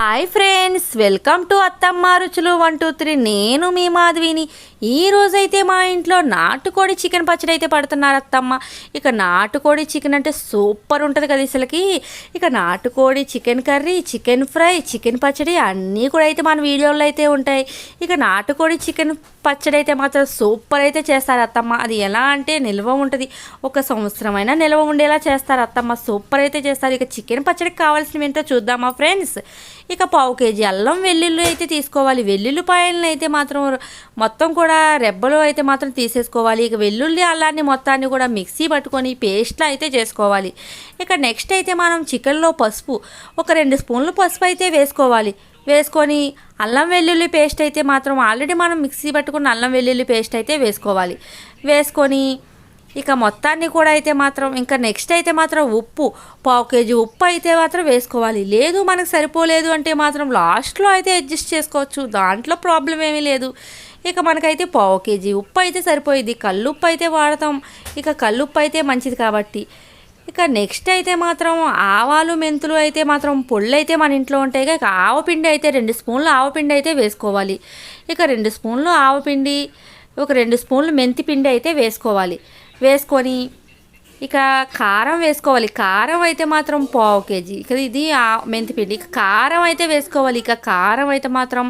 Hi friends welcome to అత్తమ్మ రుచులు one two three. నేను మీ మాధవిని. ఈ రోజైతే మా ఇంట్లో నాటుకోడి చికెన్ పచ్చడి అయితే పడుతున్నారు అత్తమ్మ. ఇక నాటుకోడి చికెన్ అంటే సూపర్ ఉంటుంది కదా అసలుకి. ఇక నాటుకోడి chicken curry chicken fry chicken పచ్చడి అన్నీ కూడా అయితే మన వీడియోలో అయితే ఉంటాయి. ఇక నాటుకోడి చికెన్ పచ్చడి అయితే మాత్రం సూపర్ అయితే చేస్తారు అత్తమ్మ. అది ఎలా అంటే నిల్వ ఉంటుంది. ఒక సంవత్సరం అయినా నిల్వ ఉండేలా చేస్తారు అత్తమ్మ. సూపర్ అయితే చేస్తారు. ఇక చికెన్ పచ్చడికి కావాల్సినవి ఏంటో చూద్దామా ఫ్రెండ్స్? ఇక పావు కేజీ అల్లం వెల్లుల్లి అయితే తీసుకోవాలి. వెల్లుల్లిపాయలను అయితే మాత్రం మొత్తం కూడా రెబ్బలు అయితే మాత్రం తీసేసుకోవాలి. ఇక వెల్లుల్లి అల్లాన్ని మొత్తాన్ని కూడా మిక్సీ పట్టుకొని పేస్ట్లో అయితే చేసుకోవాలి. ఇక నెక్స్ట్ అయితే మనం చికెన్లో పసుపు ఒక రెండు స్పూన్లు పసుపు అయితే వేసుకోవాలి. వేసుకొని అల్లం వెల్లుల్లి పేస్ట్ అయితే మాత్రం ఆల్రెడీ మనం మిక్సీ పట్టుకున్న అల్లం వెల్లుల్లి పేస్ట్ అయితే వేసుకోవాలి. వేసుకొని ఇక మొత్తాన్ని కూడా అయితే మాత్రం ఇంకా నెక్స్ట్ అయితే మాత్రం ఉప్పు. పావు కేజీ ఉప్పు అయితే మాత్రం వేసుకోవాలి. లేదు మనకు సరిపోలేదు అంటే మాత్రం లాస్ట్లో అయితే అడ్జస్ట్ చేసుకోవచ్చు. దాంట్లో ప్రాబ్లం ఏమీ లేదు. ఇక మనకైతే పావు కేజీ ఉప్పు అయితే సరిపోయింది. కల్లుప్పు అయితే వాడతాం. ఇక కల్లుప్పు అయితే మంచిది కాబట్టి. ఇక నెక్స్ట్ అయితే మాత్రం ఆవాలు మెంతులు అయితే మాత్రం పొళ్ళు అయితే మన ఇంట్లో ఉంటాయి. ఇక ఆవపిండి అయితే రెండు స్పూన్లు ఆవపిండి అయితే వేసుకోవాలి. ఇక రెండు స్పూన్లు ఆవపిండి ఒక రెండు స్పూన్లు మెంతి పిండి అయితే వేసుకోవాలి. వేసుకొని ఇక కారం వేసుకోవాలి. కారం అయితే మాత్రం పావు కేజీ. ఇక ఇది మెంతిపిండి ఇక కారం అయితే వేసుకోవాలి. ఇక కారం అయితే మాత్రం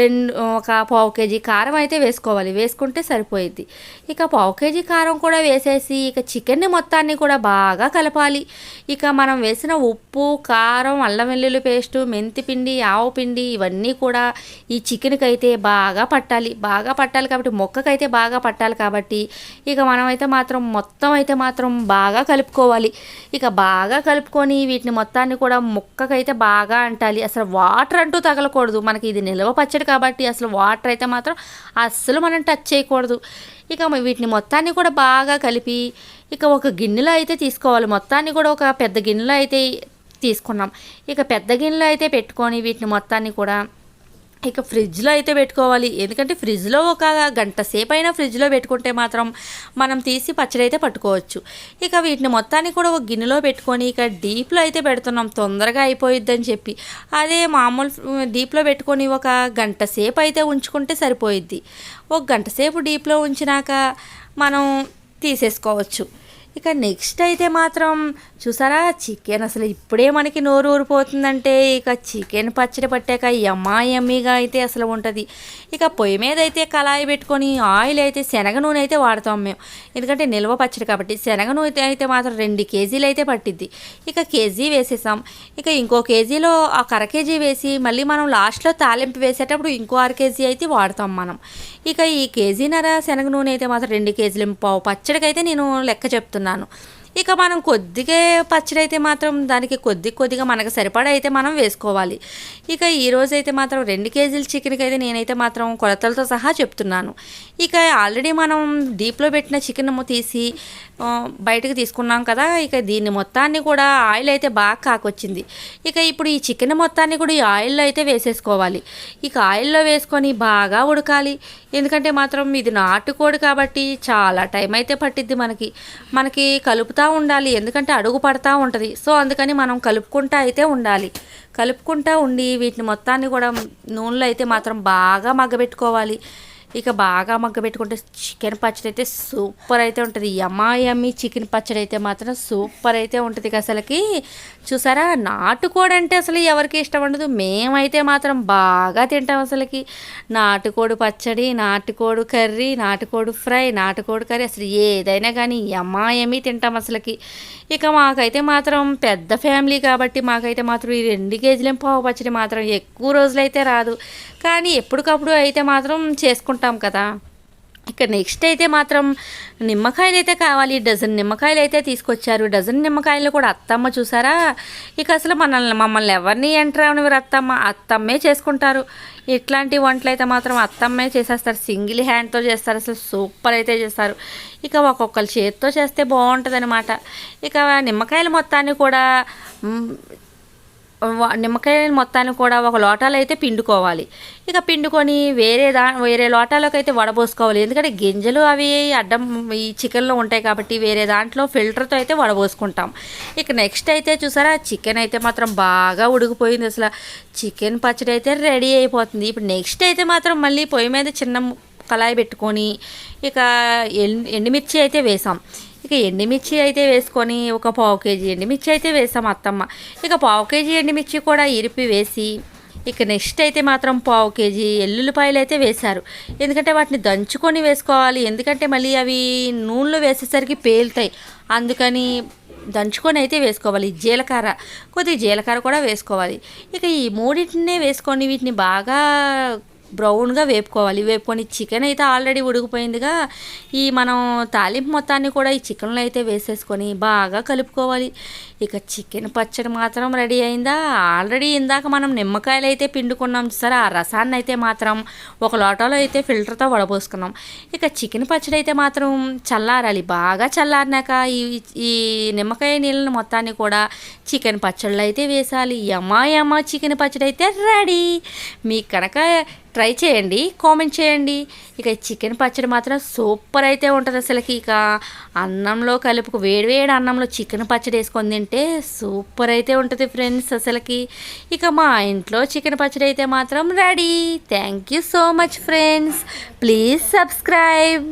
రెండు ఒక పావు కేజీ కారం అయితే వేసుకోవాలి. వేసుకుంటే సరిపోయేది ఇక పావు కేజీ కారం కూడా వేసేసి ఇక చికెన్ని మొత్తాన్ని కూడా బాగా కలపాలి. ఇక మనం వేసిన ఉప్పు కారం అల్లం వెల్లుల్లి పేస్టు మెంతిపిండి ఆవు పిండి ఇవన్నీ కూడా ఈ చికెన్కి అయితే బాగా పట్టాలి. బాగా పట్టాలి కాబట్టి మొక్కకైతే బాగా పట్టాలి కాబట్టి ఇక మనమైతే మాత్రం మొత్తం అయితే మాత్రం బాగా కలుపుకోవాలి. ఇక బాగా కలుపుకొని వీటిని మొత్తాన్ని కూడా ముక్కకైతే బాగా అంటాలి. అసలు వాటర్ అంటూ తగలకూడదు. మనకి ఇది నిల్వ పచ్చడి కాబట్టి అసలు వాటర్ అయితే మాత్రం అస్సలు మనం టచ్ చేయకూడదు. ఇక వీటిని మొత్తాన్ని కూడా బాగా కలిపి ఇక ఒక గిన్నెలో అయితే తీసుకోవాలి. మొత్తాన్ని కూడా ఒక పెద్ద గిన్నెలో అయితే తీసుకున్నాం. ఇక పెద్ద గిన్నెలో అయితే పెట్టుకొని వీటిని మొత్తాన్ని కూడా ఇక ఫ్రిడ్జ్లో అయితే పెట్టుకోవాలి. ఎందుకంటే ఫ్రిడ్జ్లో ఒక గంట సేపు అయినా ఫ్రిడ్జ్లో పెట్టుకుంటే మాత్రం మనం తీసి పచ్చడి అయితే పట్టుకోవచ్చు. ఇక వీటిని మొత్తాన్ని కూడా ఒక గిన్నెలో పెట్టుకొని ఇక డీప్లో అయితే పెడుతున్నాం. తొందరగా అయిపోయిద్దని చెప్పి. అదే మామూలు డీప్లో పెట్టుకొని ఒక గంట సేపు అయితే ఉంచుకుంటే సరిపోయిద్ది. ఒక గంట సేపు డీప్లో ఉంచినాక మనం తీసేసుకోవచ్చు. ఇక నెక్స్ట్ అయితే మాత్రం చూసారా చికెన్ అసలు ఇప్పుడే మనకి నోరు ఊరిపోతుందంటే ఇక చికెన్ పచ్చడి పట్టాక యమ్మా యమ్మీగా అయితే అసలు ఉంటుంది. ఇక పొయ్యి మీద అయితే కళాయి పెట్టుకొని ఆయిల్ అయితే శనగ నూనె అయితే వాడతాం మేము. ఎందుకంటే నిల్వ పచ్చడి కాబట్టి శనగ నూనె అయితే మాత్రం రెండు కేజీలు అయితే పట్టిద్ది. ఇక కేజీ వేసేసాం. ఇక ఇంకో కేజీలో ఒక అర కేజీ వేసి మళ్ళీ మనం లాస్ట్లో తాలింపు వేసేటప్పుడు ఇంకో అర కేజీ అయితే వాడతాం మనం. ఇక ఈ కేజీన్నర శనగ నూనె అయితే మాత్రం రెండు కేజీలు పావు పచ్చడికి అయితే నేను లెక్క చెప్తున్నాను nano. ఇక మనం కొద్దిగా పచ్చడి అయితే మాత్రం దానికి కొద్ది కొద్దిగా మనకు సరిపడా అయితే మనం వేసుకోవాలి. ఇక ఈరోజు అయితే మాత్రం రెండు కేజీల చికెన్కి అయితే నేనైతే మాత్రం కొలతలతో సహా చెప్తున్నాను. ఇక ఆల్రెడీ మనం డీప్లో పెట్టిన చికెన్ తీసి బయటకు తీసుకున్నాం కదా ఇక దీన్ని మొత్తాన్ని కూడా ఆయిల్ అయితే బాగా కాకొచ్చింది. ఇక ఇప్పుడు ఈ చికెన్ మొత్తాన్ని కూడా ఈ ఆయిల్లో అయితే వేసేసుకోవాలి. ఇక ఆయిల్లో వేసుకొని బాగా ఉడకాలి. ఎందుకంటే మాత్రం ఇది నాటుకోడి కాబట్టి చాలా టైం అయితే పట్టిద్ది మనకి. మనకి కలుపుతా ఉండాలి ఎందుకంటే అడుగు పడతా ఉంటుంది. సో అందుకని మనం కలుపుకుంటా అయితే ఉండాలి. కలుపుకుంటా ఉండి వీటిని మొత్తాన్ని కూడా నూనెలో అయితే మాత్రం బాగా మగ్గబెట్టుకోవాలి. ఇక బాగా మగ్గబెట్టుకుంటే చికెన్ పచ్చడి అయితే సూపర్ అయితే ఉంటుంది. యమాయమి చికెన్ పచ్చడి అయితే మాత్రం సూపర్ అయితే ఉంటుంది అసలుకి. చూసారా? నాటుకోడి అంటే అసలు ఎవరికి ఇష్టం ఉండదు. మేమైతే మాత్రం బాగా తింటాం అసలుకి. నాటుకోడి పచ్చడి నాటుకోడి కర్రీ నాటుకోడి ఫ్రై నాటుకోడి కర్రీ అసలు ఏదైనా కానీ యమాయమి తింటాం అసలుకి. ఇక మాకైతే మాత్రం పెద్ద ఫ్యామిలీ కాబట్టి మాకైతే మాత్రం ఈ రెండు కేజీలేం పావు పచ్చడి మాత్రం ఎక్కువ రోజులైతే రాదు. కానీ ఎప్పటికప్పుడు అయితే మాత్రం చేసుకుంటాం కదా. ఇక నెక్స్ట్ అయితే మాత్రం నిమ్మకాయలు అయితే కావాలి. డజన్ నిమ్మకాయలు అయితే తీసుకొచ్చారు. డజన్ నిమ్మకాయలు కూడా అత్తమ్మ చూసారా? ఇక అసలు మనల్ని మమ్మల్ని ఎవరిని ఎంటర్ అవనివారు అత్తమ్మ. అత్తమ్మే చేసుకుంటారు. ఇట్లాంటి వంటలు అయితే మాత్రం అత్తమ్మే చేసేస్తారు. సింగిల్ హ్యాండ్తో చేస్తారు. అసలు సూపర్ అయితే చేస్తారు. ఇక ఒక్కొక్కరు చేతితో చేస్తే బాగుంటుంది అనమాట ఇక నిమ్మకాయలు మొత్తాన్ని కూడా నిమ్మకాయ మొత్తాన్ని కూడా ఒక లోటాలో అయితే పిండుకోవాలి. ఇక పిండుకొని వేరే దా వేరే లోటాలోకి అయితే వడబోసుకోవాలి. ఎందుకంటే గింజలు అవి అడ్డం ఈ చికెన్లో ఉంటాయి కాబట్టి వేరే దాంట్లో ఫిల్టర్తో అయితే వడబోసుకుంటాం. ఇక నెక్స్ట్ అయితే చూసారా చికెన్ అయితే మాత్రం బాగా ఉడికిపోయింది అసలు. చికెన్ పచ్చడి అయితే రెడీ అయిపోతుంది. ఇప్పుడు నెక్స్ట్ అయితే మాత్రం మళ్ళీ పొయ్యి మీద చిన్న కళాయి పెట్టుకొని ఇక ఎం- ఎండుమిర్చి అయితే వేసాం. ఇక ఎండుమిర్చి అయితే వేసుకొని ఒక పావు కేజీ ఎండుమిర్చి అయితే వేసాం అత్తమ్మ. ఇక పావు కేజీ ఎండుమిర్చి కూడా ఇరిపి వేసి ఇక నెక్స్ట్ అయితే మాత్రం పావు కేజీ ఎల్లుల్లిపాయలు అయితే వేశారు. ఎందుకంటే వాటిని దంచుకొని వేసుకోవాలి. ఎందుకంటే మళ్ళీ అవి నూనెలో వేసేసరికి పేలుతాయి. అందుకని దంచుకొని అయితే వేసుకోవాలి. జీలకర్ర కొద్దిగా జీలకర్ర కూడా వేసుకోవాలి. ఇక ఈ మూడింటినే వేసుకొని వీటిని బాగా బ్రౌన్గా వేపుకోవాలి. వేపుకొని చికెన్ అయితే ఆల్రెడీ ఉడికిపోయిందిగా. ఈ మనం తాలింపు మొత్తాన్ని కూడా ఈ చికెన్లో అయితే వేసేసుకొని బాగా కలుపుకోవాలి. ఇక చికెన్ పచ్చడి మాత్రం రెడీ అయిందా? ఆల్రెడీ ఇందాక మనం నిమ్మకాయలు అయితే పిండుకున్నాం సరే ఆ రసాన్ని అయితే మాత్రం ఒక లోటాలో అయితే ఫిల్టర్తో వడపోసుకున్నాం. ఇక చికెన్ పచ్చడి అయితే మాత్రం చల్లారాలి. బాగా చల్లారినాక ఈ ఈ నిమ్మకాయ నీళ్ళని మొత్తాన్ని కూడా చికెన్ పచ్చళ్ళు అయితే వేసాలి. యమా యమా చికెన్ పచ్చడి అయితే రెడీ. మీకు కనుక ట్రై చేయండి కామెంట్ చేయండి. ఇక చికెన్ పచ్చడి మాత్రం సూపర్ అయితే ఉంటుంది అసలుకి. ఇక అన్నంలో కలుపుకు వేడి వేడి అన్నంలో చికెన్ పచ్చడి వేసుకొని తింటే సూపర్ అయితే ఉంటుంది ఫ్రెండ్స్ అసలుకి. ఇక మా ఇంట్లో చికెన్ పచ్చడి అయితే మాత్రం ready. Thank you so much friends please subscribe